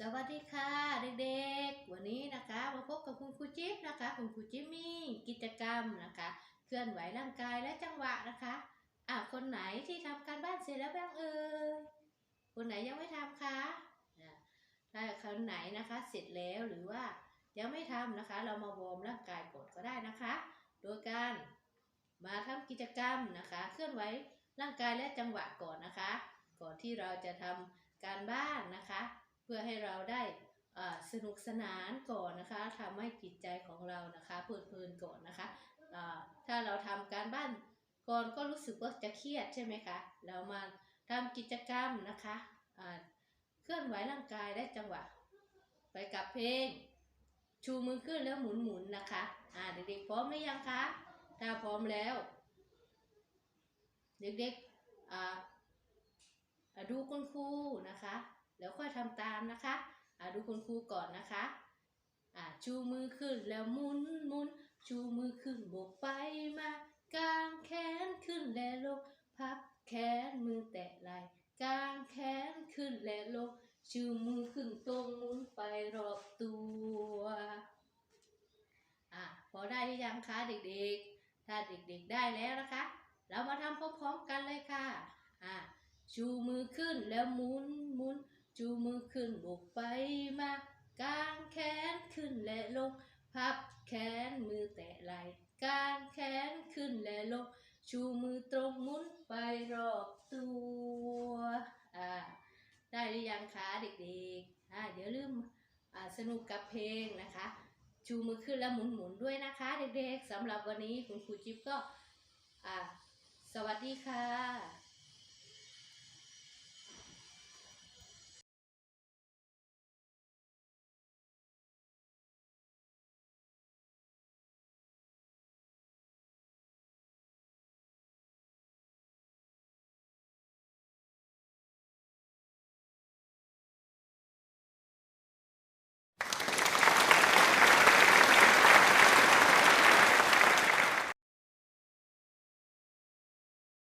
สวัสดีค่ะเด็กๆ วันนี้นะคะมาพบกับคุณครูจิ๊บนะคะ คุณครูจิ๊บมีกิจกรรมนะคะ เคลื่อนไหวร่างกายและจังหวะนะคะอะคนไหนที่ทำการบ้านเสร็จแล้วบ้างเอ่ยคนไหนยังไม่ทำคะอะถ้าคนไหนนะคะเสร็จแล้วหรือว่ายังไม่ทำนะคะ เรามาวอร์มร่างกายก่อนก็ได้นะคะ โดยการมาทำกิจกรรมนะคะ เคลื่อนไหวร่างกายและจังหวะก่อนนะคะ ก่อนที่เราจะทำการบ้านนะคะ พื่อให้เราได้สนุกสนานก่อนนะคะทำให้จิตใจของเรานะคะเพลิดเพลินก่อนนะคะถ้าเราทำการบ้านก่อนก็รู้สึกว่าจะเครียดใช่ไหมคะ เรามาทำกิจกรรมนะคะเคลื่อนไหวร่างกายและจังหวะ ไปกับเพลง ชูมือขึ้นแล้วหมุนหมุนนะคะอ่าเด็กๆพร้อมหรือยังคะ ถ้าพร้อมแล้ว เด็กๆดูคุณครูนะคะ แล้วค่อยทำตามนะคะอ่าดูคุณครูก่อนนะคะอ่าชูมือขึ้นแล้วหมุนหมุนชูมือขึ้นบกไปมากางแขนขึ้นและลงพับแขนมือแตะไหล่กางแขนขึ้นและลงชูมือขึ้นตรงหมุนไปรอบตัวอะพอได้หรือยังคะเด็กๆ ถ้าเด็กๆได้แล้วนะคะ เรามาทำพร้อมๆกันเลยค่ะอะชูมือขึ้นแล้วหมุนหมุน ชูมือขึ้นบกไปมากางแขนขึ้นและลง พับแขนมือแตะไหล่กางแขนขึ้นและลง ชูมือตรงหมุนไปรอบตัวอ่าได้หรือยังคะเด็กๆอ่าอย่าลืมอ่าสนุกกับเพลงนะคะ ชูมือขึ้นแล้วหมุนหมุนๆด้วยนะคะ เด็กๆสำหรับวันนี้คุณครูจิ๊บก็อ่าสวัสดีค่ะ